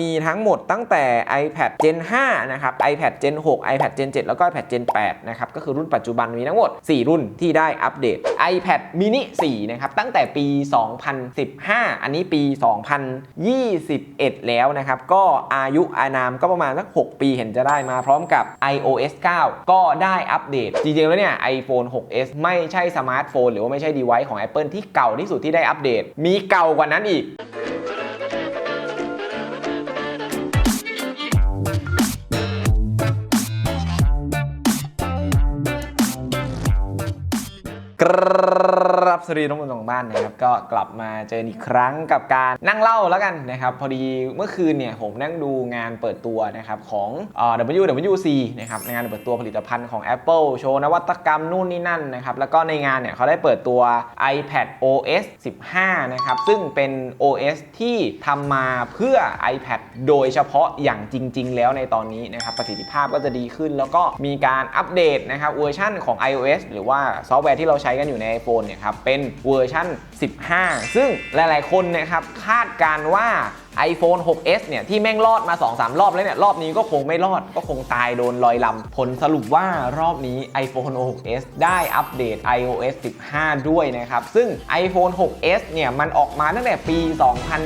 มีทั้งหมดตั้งแต่ iPad Gen 5 นะครับ iPad Gen 6 iPad Gen 7 แล้วก็ iPad Gen 8 นะครับ ก็คือรุ่นปัจจุบันมีทั้งหมด 4 รุ่นที่ได้อัปเดต iPad mini 4 นะครับ ตั้งแต่ปี 2015 อันนี้ปี 2021 แล้วนะครับ ก็อายุอานามก็ประมาณสัก 6 ปีเห็นจะได้มาพร้อมกับ iOS 9 ก็ได้อัปเดต จริงๆ แล้วเนี่ย iPhone 6s ไม่ใช่สมาร์ทโฟนหรือว่าไม่ใช่ device ของ Apple ที่เก่าที่สุดที่ได้อัปเดต มีเก่ากว่านั้นอีก กรับสวัสดีน้องผู้ชมทางบ้านนะครับก็กลับมาเจออีกครั้งกับการนั่งเล่าแล้วกันนะครับพอดีเมื่อคืนเนี่ยผมนั่งดูงานเปิดตัวนะครับของเอ่อ WWC นะครับงานเปิดตัวผลิตภัณฑ์ของ Apple โชว์นวัตกรรมนู่นนี่นั่นนะครับแล้วก็ในงานเนี่ยเขาได้เปิดตัว iPad OS 15 นะครับซึ่งเป็น OS ที่ทำมาเพื่อ iPad โดยเฉพาะอย่างจริง ๆ แล้วในตอนนี้นะครับประสิทธิภาพก็จะดีขึ้น แล้วก็มีการอัปเดตนะครับเวอร์ชันของ iOS หรือว่าซอฟต์แวร์ที่เราใช้ช้กันอยู่ใน iPhone เนี่ยครับเป็นเวอร์ชัน15 ซึ่งหลาย ๆ คนนะครับคาดการณ์ว่า iPhone 6s เนี่ยที่แม่งรอดมา 2-3 รอบแล้วเนี่ยรอบนี้ก็คงไม่รอดก็คงตายโดนลอยลำผลสรุปว่ารอบนี้ iPhone 6s ได้อัปเดต iOS 15 ด้วยนะครับ ซึ่ง iPhone 6s เนี่ยมันออกมาตั้งแต่ปี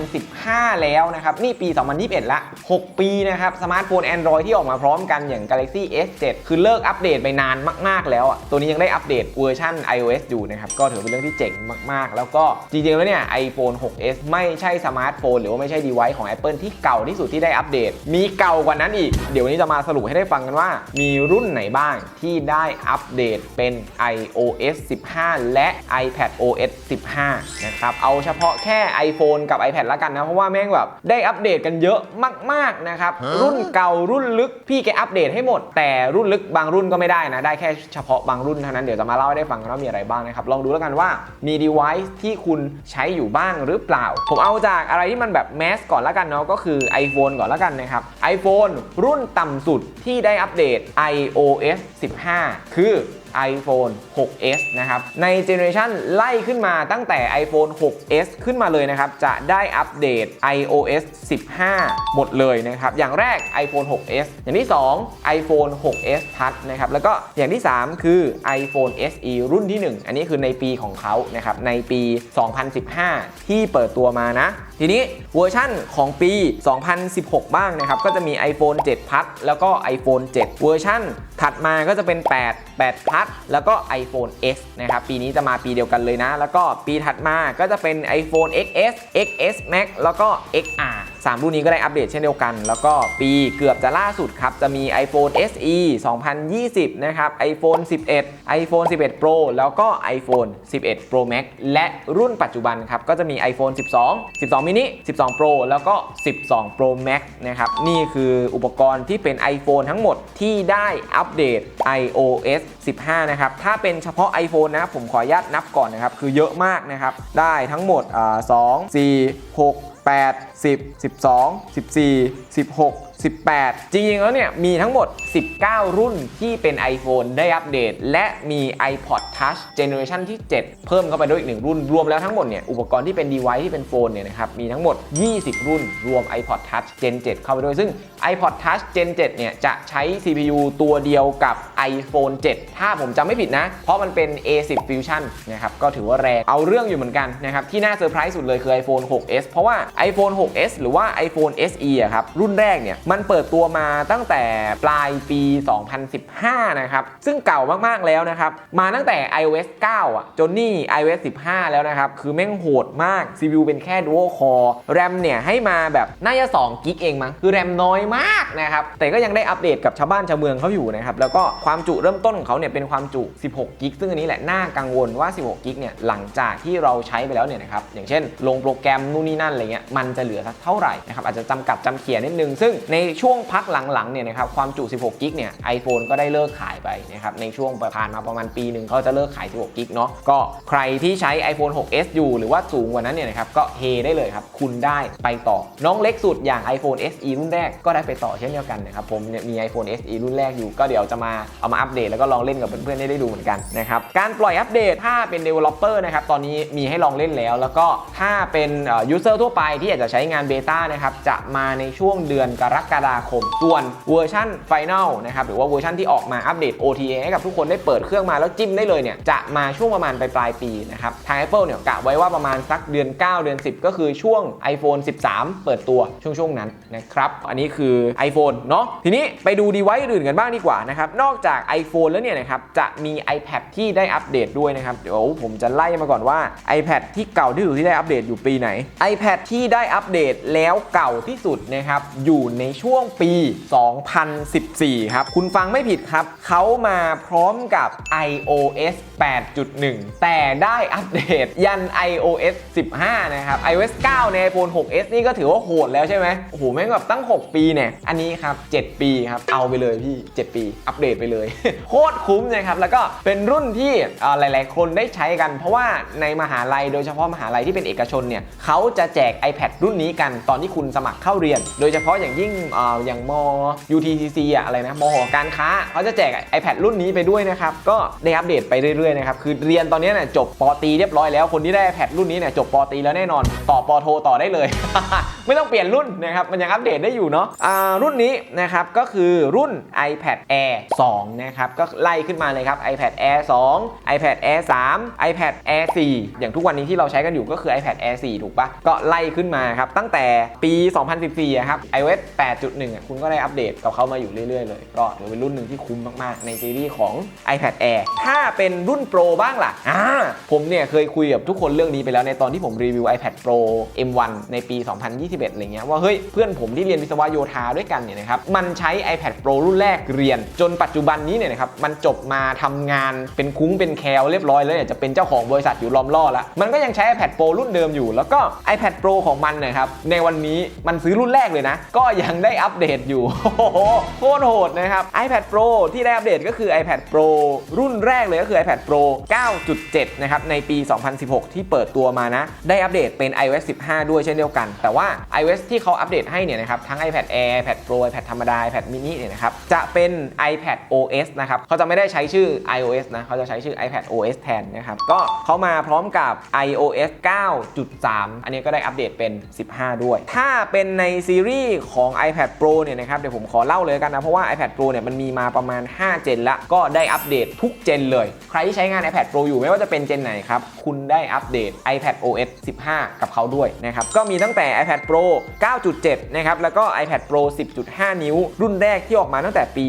2015 แล้วนะครับ นี่ปี 2021 ละ 6 ปีนะครับ สมาร์ทโฟน Android ที่ออกมาพร้อมกันอย่าง Galaxy S7 คือเลิกอัปเดตไปนานมาก ๆ แล้วอะตัวนี้ยังได้อัปเดตเวอร์ชัน iOS อยู่นะครับ ก็ถือเป็นเรื่องที่เจ๋งมาก ๆ แล้วก็จริงๆแล้วเนี่ย iPhone 6s ไม่ใช่สมาร์ทโฟนหรือว่าไม่ใช่ดี device ของ Apple ที่เก่าที่สุดที่ได้อัปเดต มีเก่ากว่านั้นอีก เดี๋ยววันนี้จะมาสรุปให้ได้ฟังกันว่า มีรุ่นไหนบ้างที่ได้อัปเดตเป็น iOS 15 และ iPad OS 15 นะครับ เอาเฉพาะแค่ iPhone กับ iPad ละกันนะ เพราะว่าแม่งแบบได้อัปเดตกันเยอะมาก ๆ นะครับ รุ่นเก่ารุ่นลึกพี่แกอัปเดตให้หมด แต่รุ่นลึกบางรุ่นก็ไม่ได้นะ ได้แค่เฉพาะบางรุ่นเท่านั้น เดี๋ยวจะมาเล่าให้ได้ฟังกันว่ามีอะไรบ้างนะครับ ลองดูแล้วกันว่ามี device ที่คุณใช้อยู่บ้างหรือเปล่า ผมเอาจากอะไรที่มันแบบแมสก่อนละกันเนาะก็คือ iPhone ก่อนละกันนะครับ iPhone รุ่นต่ำสุดที่ได้อัปเดต iOS 15 คือ iPhone 6s นะครับ ในเจเนอเรชันไล่ขึ้นมาตั้งแต่ iPhone 6s ขึ้นมาเลยนะครับ จะได้อัปเดต iOS 15 หมดเลยนะครับ อย่างแรก iPhone 6s อย่างที่ 2 iPhone 6s Touch นะครับ แล้วก็อย่างที่ 3 คือ iPhone SE รุ่นที่ 1 อันนี้คือในปีของเขานะครับ ในปี 2015 ที่เปิดตัวมานะ ทีนี้เวอร์ชั่นของปี 2016 บ้างนะครับ ก็จะมี iPhone 7 Plus แล้วก็ iPhone 7 เวอร์ชั่นถัดมาก็จะเป็น 8 8 Plus แล้วก็ iPhone X นะครับ ปีนี้จะมาปีเดียวกันเลยนะ แล้วก็ปีถัดมาก็จะเป็น iPhone XS XS Max แล้วก็ XR 3 รุ่นนี้ก็ได้อัปเดตเช่นเดียวกัน แล้วก็ปีเกือบจะล่าสุดครับ จะมี iPhone SE 2020 นะครับ iPhone 11 iPhone 11 Pro แล้วก็ iPhone 11 Pro Max และรุ่นปัจจุบันครับ ก็จะมี iPhone 12 12 mini 12 Pro แล้วก็ 12 Pro Max นะครับ นี่คืออุปกรณ์ที่เป็น iPhone ทั้งหมดที่ได้อัปเดต iOS 15 นะครับ ถ้าเป็นเฉพาะ iPhone นะ ผมขออนุญาตนับก่อนนะครับ คือเยอะมากนะครับ ได้ทั้งหมดอ่า2 4 6 8 10 12 14 16 18 จริงๆแล้วเนี่ยมีทั้งหมด 19 รุ่นที่เป็น iPhone ได้อัปเดต และมี iPod Touch Generation ที่ 7 เพิ่มเข้าไปด้วยอีกหนึ่งรุ่น รวมแล้วทั้งหมดเนี่ยอุปกรณ์ที่เป็น device ที่เป็นโฟนเนี่ยนะครับมีทั้งหมด 20 รุ่น รวม iPod Touch Gen 7 เข้าไปด้วยซึ่ง iPod Touch Gen 7 เนี่ยจะใช้ CPU ตัวเดียวกับ iPhone 7 ถ้าผมจำไม่ผิดนะ เพราะมันเป็น A10 Fusion นะครับก็ถือว่าแรงเอาเรื่องอยู่เหมือนกันนะครับที่น่าเซอร์ไพรส์สุดเลยคือ iPhone 6s เพราะว่า iPhone 6s หรือว่า iPhone SE อะครับรุ่นแรกเนี่ยมันเปิดตัวมาตั้งแต่ปลายปี 2015 นะครับ ซึ่งเก่ามากๆแล้วนะครับ มาตั้งแต่ iOS 9 อะ จนนี่ iOS 15 แล้วนะครับ คือแม่งโหดมาก CPU เป็นแค่ Dual Core RAM เนี่ย ให้มาแบบน่าจะ2กิกเองมั้ง คือ RAM น้อยมากนะครับ แต่ก็ยังได้อัปเดตกับชาวบ้านชาวเมืองเขาอยู่นะครับ แล้วก็ความจุเริ่มต้นของเขาเนี่ยเป็นความจุ 16กิกซึ่งอันนี้แหละน่ากังวลว่า 16กิกเนี่ยหลังจากที่เราใช้ไปแล้วเนี่ยนะครับอย่างเช่น ลงโปรแกรมนู่นนี่นั่นอะไรเงี้ยมันจะเหลือสักเท่าไหร่นะครับอาจจะจำกัดจำเขียนนิดนึงซึ่งในช่วงพักหลังๆเนี่ยนะครับความจุ 16 กิกเนี่ย iPhone ก็ได้เลิกขายไปนะครับในช่วงผ่านมาประมาณปีหนึ่งเขาจะเลิกขาย 16 กิกเนาะก็ใครที่ใช้ iPhone 6s อยู่หรือว่าสูงกว่านั้นเนี่ยนะครับก็เฮได้เลยครับ คุณได้ไปต่อ น้องเล็กสุดอย่าง iPhone SE รุ่นแรกก็ได้ไปต่อเช่นเดียวกันนะครับผมมี iPhone SE รุ่นแรกอยู่ก็เดี๋ยวจะมาเอามาอัปเดตแล้วก็ลองเล่นกับเพื่อนๆได้ดูเหมือนกันนะครับการปล่อยอัปเดตถ้าเป็น developer นะครับตอนนี้มีให้ลองเล่นแล้ว แล้วก็ถ้าเป็น user ทั่วไปที่อยากจะใช้งานเบต้านะครับจะมาในช่วงเดือนกรกฎาคม ส่วนเวอร์ชัน Final นะครับหรือว่าเวอร์ชันที่ออกมาอัปเดต OTA ให้กับทุกคนได้เปิดเครื่องมาแล้วจิ้มได้เลยเนี่ยจะมาช่วงประมาณปลายปลายปีนะครับทาง Apple เนี่ยกะไว้ว่าประมาณสักเดือน 9 เดือน 10 ก็คือช่วง iPhone 13 เปิดตัวช่วงช่วงๆนั้นนะครับอันนี้คือ iPhone เนาะทีนี้ไปดู device อื่นกันบ้างดีกว่านะครับนอกจาก iPhone แล้วเนี่ยนะครับจะมี iPad ที่ได้อัปเดตด้วยนะครับเดี๋ยวผมจะไล่มาก่อนว่า iPad ที่เก่าที่สุดที่ได้อัปเดตอยู่ปีไหน iPad ที่ได้อัปเดตแล้วเก่าที่สุดนะครับอยู่ในช่วงปี 2014 ครับ คุณฟังไม่ผิดครับ เขามาพร้อมกับ iOS 8.1 แต่ได้อัปเดตยัน iOS 15 นะครับ iOS 9 ใน iPhone 6s นี่ก็ถือว่าโหดแล้วใช่ไหมโอ้โห แม่งแบบตั้ง 6 ปีเนี่ย อันนี้ครับ 7 ปีครับ เอาไปเลยพี่ 7 ปี อัปเดตไปเลย โคตรคุ้มนะครับ แล้วก็เป็นรุ่นที่หลาย ๆ คนได้ใช้กัน เพราะว่าในมหาลัยโดยเฉพาะมหาลัยที่เป็นเอกชนเนี่ยเขาจะแจก iPad รุ่นนี้กันตอนที่คุณสมัครเข้าเรียน โดยเฉพาะอย่างยิ่งออย่างม UTCC อะอะไรนะมหอการค้าเขาจะแจก iPad รุ่นนี้ไปด้วยนะครับ ก็ได้อัปเดตไปเรื่อยๆนะครับ คือเรียนตอนนี้เนี่ยจบปอตีเรียบร้อยแล้ว คนที่ได้ iPad รุ่นนี้เนี่ยจบปอตีแล้วแน่นอน ต่อปอโทต่อได้เลย ไม่ต้องเปลี่ยนรุ่นนะครับ มันยังอัปเดตได้อยู่เนาะรุ่นนี้นะครับก็คือรุ่น iPad Air 2 นะครับ ก็ไล่ขึ้นมาเลยครับ iPad Air 2 iPad Air 3 iPad Air 4 อย่างทุกวันนี้ที่เราใช้กันอยู่ก็คือ iPad Air 4 ถูกปะก็ไล่ขึ้นมาครับตั้งแต่ปี 2014ครับ iOS 8.1อะคุณก็ได้อัปเดตกับเขามาอยู่เรื่อยๆเลย ก็ถือเป็นรุ่นหนึ่งที่คุ้มมากๆ ในซีรีส์ของ iPad Air ถ้า เป็นรุ่น Pro บ้างล่ะอ่าผมเนี่ยเคยคุยกับทุกคนเรื่องนี้ไปแล้วในตอนที่ผมรีวิว iPad Pro M1 ในปี 2021 อะไรเงี้ยว่าเฮ้ยเพื่อนผมที่เรียนวิศวะโยธาด้วยกันเนี่ยนะครับมันใช้ iPad Pro รุ่นแรกเรียน จนปัจจุบันนี้เนี่ยนะครับมันจบมาทำงานเป็นคุ้งเป็นแคลเรียบร้อยแล้วเนี่ยจะเป็นเจ้าของบริษัทอยู่ล้อมล่อล้วมันก็ยังใช้ iPad Pro รุ่นเดิมอยู่ แล้วก็ iPad Pro ของมันเนะครับในวันนี้มันซื้อรุ่นแรกเลยนะ ก็ยังได้อัปเดตอยู่โอ้โหโคตรโหดนะครับ iPad Pro ที่ได้อัปเดตก็คือ iPad Pro รุ่นแรกเลยก็คือ iPad Pro 9.7 นะครับ ในปี 2016 ที่เปิดตัวมานะ ได้อัปเดตเป็น iOS 15 ด้วยเช่นเดียวกัน แต่ว่า iOS ที่เขาอัปเดตให้เนี่ยนะครับ ทั้ง iPad Air iPad Pro iPad ธรรมดา iPad mini เนี่ยนะครับ จะเป็น iPad OS นะครับ เขาจะไม่ได้ใช้ชื่อ iOS นะ เขาจะใช้ชื่อ iPad OS แทนนะครับ ก็เขามาพร้อมกับ iOS 9.3 อันนี้ก็ได้อัปเดตเป็น 15 ด้วย ถ้าเป็นในซีรีส์ของ iPad Pro เนี่ยนะครับ เดี๋ยวผมขอเล่าเลยกันนะ เพราะว่า iPad Pro เนี่ยมันมีมาประมาณ 5 เจนละ ก็ได้อัปเดตทุกเจนเลยใครที่ใช้งาน iPad Pro อยู่ไม่ว่าจะเป็นเจนไหนครับคุณได้อัปเดต iPad OS 15 กับเขาด้วยนะครับ ก็มีตั้งแต่ iPad Pro 9.7 นะครับ แล้วก็ iPad Pro 10.5 นิ้ว รุ่นแรกที่ออกมาตั้งแต่ปี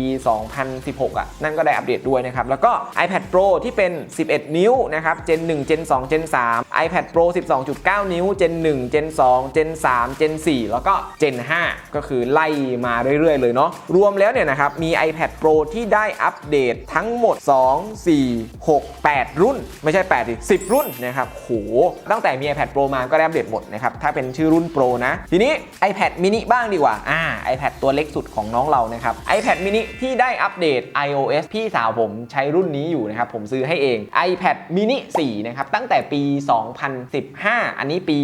2016 อะ นั่นก็ได้อัปเดตด้วยนะครับ แล้วก็ iPad Pro ที่เป็น 11 นิ้วนะครับ Gen 1 Gen 2 Gen 3 iPad Pro 12.9 นิ้ว Gen 1 Gen 2 Gen 3 Gen 4 แล้วก็ Gen 5 ก็คือไล่มาเรื่อย ๆ เลยเนาะ รวมแล้วเนี่ยนะครับ มี iPad Pro ที่ได้อัปเดตทั้งหมด 2 4 6 8 รุ่น ไม่ใช่8ดิ10 รุ่นนะครับโหตั้งแต่มี iPad Pro มาก็ได้อัปเดตหมดนะครับถ้าเป็นชื่อรุ่น Pro นะ ทีนี้ iPad mini บ้างดีกว่าอ่า iPad ตัวเล็กสุดของน้องเรานะครับ iPad mini ที่ได้อัปเดต iOS พี่สาวผมใช้รุ่นนี้อยู่นะครับผมซื้อให้เอง iPad mini 4นะครับตั้งแต่ปี 2015 อันนี้ปี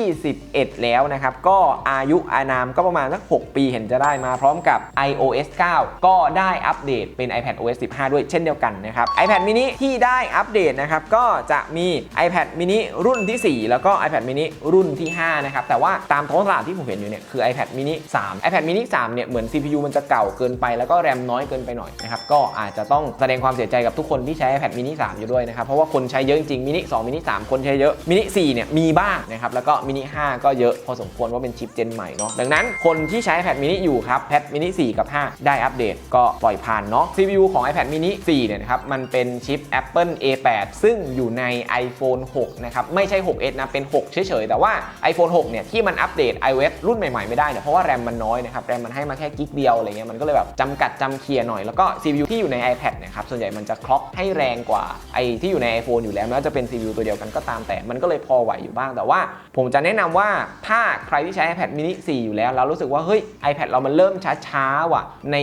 2021 แล้วนะครับก็อายุอานามก็ประมาณสัก 6 ปีเห็นจะได้มาพร้อมกับ iOS 9 ก็ได้อัปเดตเป็น iPad OS 15 ด้วยเช่นเดียวกันนะครับ iPad mini ที่ได้อัปเดตนะครับก็จะมี iPad mini รุ่นที่ 4 แล้วก็ iPad mini รุ่นที่ 5 นะครับ แต่ว่าตามท้องตลาดที่ผมเห็นอยู่เนี่ยคือ iPad mini 3 iPad mini 3 เนี่ยเหมือน CPU มันจะเก่าเกินไป แล้วก็แรมน้อยเกินไปหน่อยนะครับ ก็อาจจะต้องแสดงความเสียใจกับทุกคนที่ใช้ iPad mini 3 อยู่ด้วยนะครับ เพราะว่าคนใช้เยอะจริงๆ mini 2 mini 3คนใช้เยอะ mini 4เนี่ยมีบ้างนะครับ แล้วก็ mini 5ก็เยอะพอสมควรว่าเป็นชิปเจนใหม่เนาะ ดังนั้นคนที่ใช้ iPad mini อยู่ครับ iPad mini 4 กับ 5 ได้อัปเดตก็ปล่อยผ่านเนาะ CPU ของ iPad mini 4 เนี่ยนะครับ มันเป็นชิป Apple A8 ซึ่งอยู่อยู่ใน iPhone 6 นะครับ ไม่ใช่ 6s นะ เป็น 6 เฉยๆ แต่ว่า iPhone 6 เนี่ยที่มันอัปเดต iOS รุ่นใหม่ๆ ไม่ได้เนี่ยเพราะว่าแรมมันน้อยนะครับแรมมันให้มาแค่กิกเดียวอะไรเงี้ยมันก็เลยแบบจำกัดจำเคลียร์หน่อยแล้วก็ CPU ที่อยู่ใน iPad เนะครับส่วนใหญ่มันจะคล็อกให้แรงกว่าไอที่อยู่ใน iPhone อยู่แล้วแม้วจะเป็น CPU ตัวเดียวกันก็ตามแต่มันก็เลยพอไหวอยู่บ้างแต่ว่า ผมจะแนะนำว่าถ้าใครที่ใช้ iPad mini 4 อยู่แล้วแล้วรู้สึกว่าเฮ้ย iPad เรามันเริ่มช้าๆว่ะใน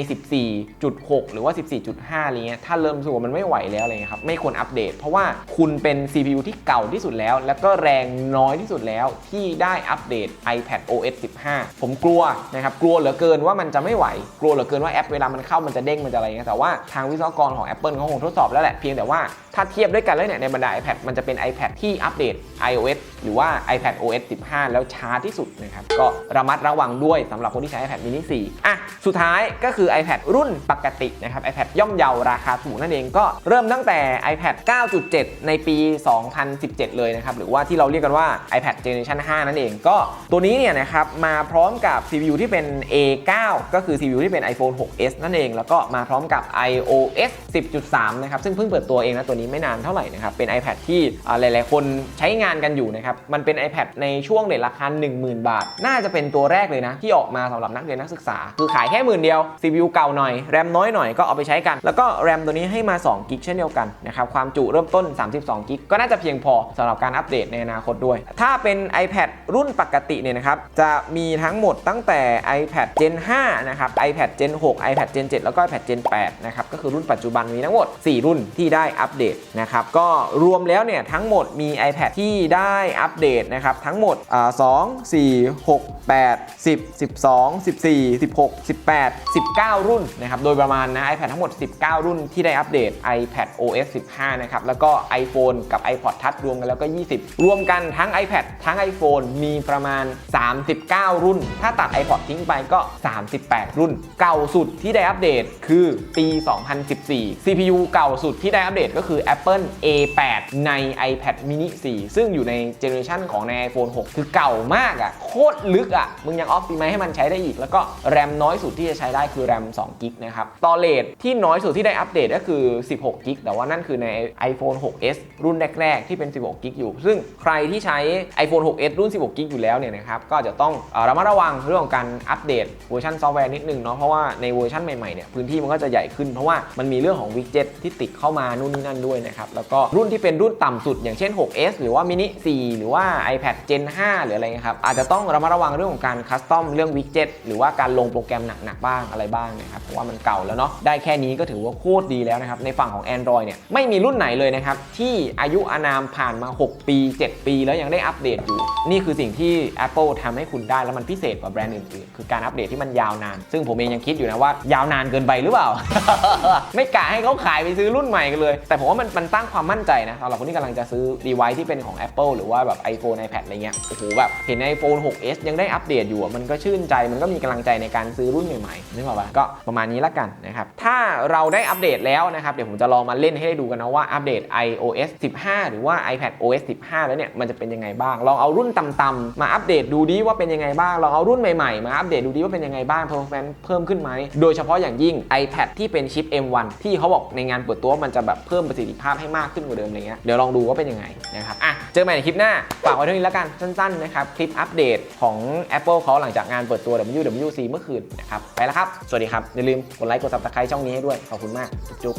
14.6 หรือว่า 14.5อะไรเงี้ยถ้าเริ่มรู้สึกว่ามันไม่ไหวแล้วอะไรเงี้ยครับไม่ควรอัปเดต เพราะว่าคุณเป็น CPU ที่เก่าที่สุดแล้ว แล้วก็แรงน้อยที่สุดแล้วที่ได้อัปเดต iPad OS 15 ผมกลัวนะครับ กลัวเหลือเกินว่ามันจะไม่ไหว กลัวเหลือเกินว่าแอปเวลามันเข้ามันจะเด้งมันจะอะไรเงี้ยแต่ว่าทางวิศวกรของ Apple เขาคงทดสอบแล้วแหละ เพียงแต่ว่าถ้าเทียบด้วยกันแล้วเนี่ยในบรรดา iPad มันจะเป็น iPad ที่อัปเดต iOS หรือว่า iPad OS 15 แล้วช้าที่สุดนะครับ ก็ระมัดระวังด้วยสำหรับคนที่ใช้ iPad mini 4 อะ สุดท้ายก็คือ iPad รุ่นปกตินะครับ iPad ย่อมเยาราคาถูกนั่นเองก็เริ่มตั้งแต่ iPad 9.7 ในปี 2017 เลยนะครับ หรือว่าที่เราเรียกกันว่า iPad Generation 5 นั่นเอง ก็ตัวนี้เนี่ยนะครับ มาพร้อมกับ CPU ที่เป็น A9 ก็คือ CPU ที่เป็น iPhone 6s นั่นเอง แล้วก็มาพร้อมกับ iOS 10.3 นะครับ ซึ่งเพิ่งเปิดตัวเองนะ ตัวนี้ไม่นานเท่าไหร่นะครับ เป็น iPad ที่หลาย ๆ คนใช้งานกันอยู่นะครับ มันเป็น iPad ในช่วงเรทราคา 10,000 บาท น่าจะเป็นตัวแรกเลยนะ ที่ออกมาสำหรับนักเรียนนักศึกษา คือขายแค่หมื่นเดียว CPU เก่าหน่อย แรมน้อยหน่อยก็เอาไปใช้กัน แล้วก็แรมตัวนี้ให้มา2กิกเช่นเดียวกันนะครับ ความจุเริ่มต้น 32กิกก็น่าจะเพียงพอสำหรับการอัปเดตในอนาคตด้วย ถ้าเป็น iPad รุ่นปกติเนี่ยนะครับ จะมีทั้งหมดตั้งแต่ iPad Gen 5 นะครับ iPad Gen 6 iPad Gen 7 แล้วก็ iPad Gen 8 นะครับ ก็คือรุ่นปัจจุบันมีทั้งหมด 4 รุ่นที่ได้อัปเดตนะครับ ก็รวมแล้วเนี่ยทั้งหมดมี iPad ที่ได้อัปเดตนะครับ ทั้งหมดอ่า2 4 6 8 10 12 14 16 18 19รุ่นนะครับ โดยประมาณนะ iPad ทั้งหมด 19 รุ่นที่ได้อัปเดต iPad OS 15 นะครับ แล้วก็ iPhone กับ iPod Touch รวมกันแล้วก็ 20 รวมกันทั้ง iPad ทั้ง iPhone มีประมาณ 39 รุ่น ถ้าตัด iPod ทิ้งไปก็ 38 รุ่น เก่าสุดที่ได้อัปเดตคือปี 2014 CPU เก่าสุดที่ได้อัปเดตก็คือ Apple A8 ใน iPad mini 4 ซึ่งอยู่ในเจเนอเรชันของใน iPhone 6 คือเก่ามากอะ่ะ โคตรลึกอะ่ะ มึงยังออฟติไหมให้มันใช้ได้อีก แล้วก็แรมน้อยสุดที่จะใช้ได้คือแรม2กิกนะครับตอเลทที่น้อยสุดที่ได้อัปเดตก็คือ 16กิกแต่ว่านั่นคือใน iPhone 6s รุ่นแรก ๆ ที่เป็น 16 กิกอยู่ ซึ่งใครที่ใช้ iPhone 6s รุ่น 16 กิกอยู่แล้วเนี่ยนะครับก็จะต้องอระมัดระวังเรื่องของการอัปเดตเวอร์ชันซอฟต์แวร์นิดนึงเนาะเพราะว่าในเวอร์ชันใหม่ๆเนี่ยพื้นที่มันก็จะใหญ่ขึ้นเพราะว่ามันมีเรื่องของวิดเจ็ตที่ติดเข้ามานู่นนี่นั่นด้วยนะครับแล้วก็รุ่นที่เป็นรุ่นต่ำสุด อย่างเช่น 6s หรือว่า mini 4 หรือว่า iPad Gen 5 หรืออะไรเงี้ยครับอาจจะต้องระมัดระวังเรื่องของการคัสตอมเรื่องวิดเจ็ตหรือว่าการลงโปรแกรมหนักๆบ้างอะไรบ้างนะครับเพราะว่ามันเก่าแล้วเนาะได้แค่นี้ก็ถือว่าโคตรดีแล้วนะครับในฝั่งของ Android เนี่ยไม่มีรุ่นไหนเลยนะครับที่อายุอานามผ่านมา 6 ปี 7 ปี แล้วยังได้อัปเดตอยู่ นี่คือสิ่งที่ Apple ทำให้คุณได้แล้วมันพิเศษกว่าแบรนด์อื่นๆ คือการอัปเดตที่มันยาวนาน ซึ่งผมเองยังคิดอยู่นะว่า ยาวนานเกินไปหรือเปล่า ไม่กะให้เขาขายไปซื้อรุ่นใหม่กันเลย แต่ผมว่ามันมันตั้งความมั่นใจนะสำหรับคนที่กำลังจะซื้อ device ที่เป็นของ Apple หรือว่าแบบ iPhone iPad อะไรเงี้ยโอ้โหแบบเห็น iPhone 6s ยังได้อัปเดตอยู่มันก็ชื่นใจมันก็มีกำลังใจในการซื้อรุ่นใหม่ๆนึกออกปะก็ประมาณนี้ละกันนะครับถ้าเราได้อัปเดตแล้วนะครับเดี๋ยวผมจะลองมาเล่นให้ได้ดูกันนะว่าอัปเดต iOS 15 หรือว่า iPad OS 15 แล้วเนี่ยมันจะเป็นยังไงบ้าง ลองเอารุ่นต่ำๆมาอัปเดตดูดิว่าเป็นยังไงบ้าง ลองเอารุ่นใหม่ๆ มาอัปเดตดูดิว่าเป็นยังไงบ้าง performance เพิ่มขึ้นไหม โดยเฉพาะอย่างยิ่ง iPad ที่เป็นชิป M1 ที่เขาบอกในงานเปิดตัวว่ามันจะแบบเพิ่มประสิทธิภาพให้มากขึ้นกว่าเดิมอะไรเงี้ย เดี๋ยวลองดูว่าเป็นยังไงนะครับ อะ เจอกันใหม่ในคลิปหน้า ฝากไว้เท่านี้แล้วกันสั้นๆนะครับ คลิปอัปเดตของ Apple เขาหลังจากงานเปิดตัว WWDC เมื่อคืนนะครับ ไปแล้วครับ สวัสดีครับ อย่าลืมกดไลค์ กด subscribe ช่องนี้ให้ด้วย ขอบคุณมาก จุ๊บ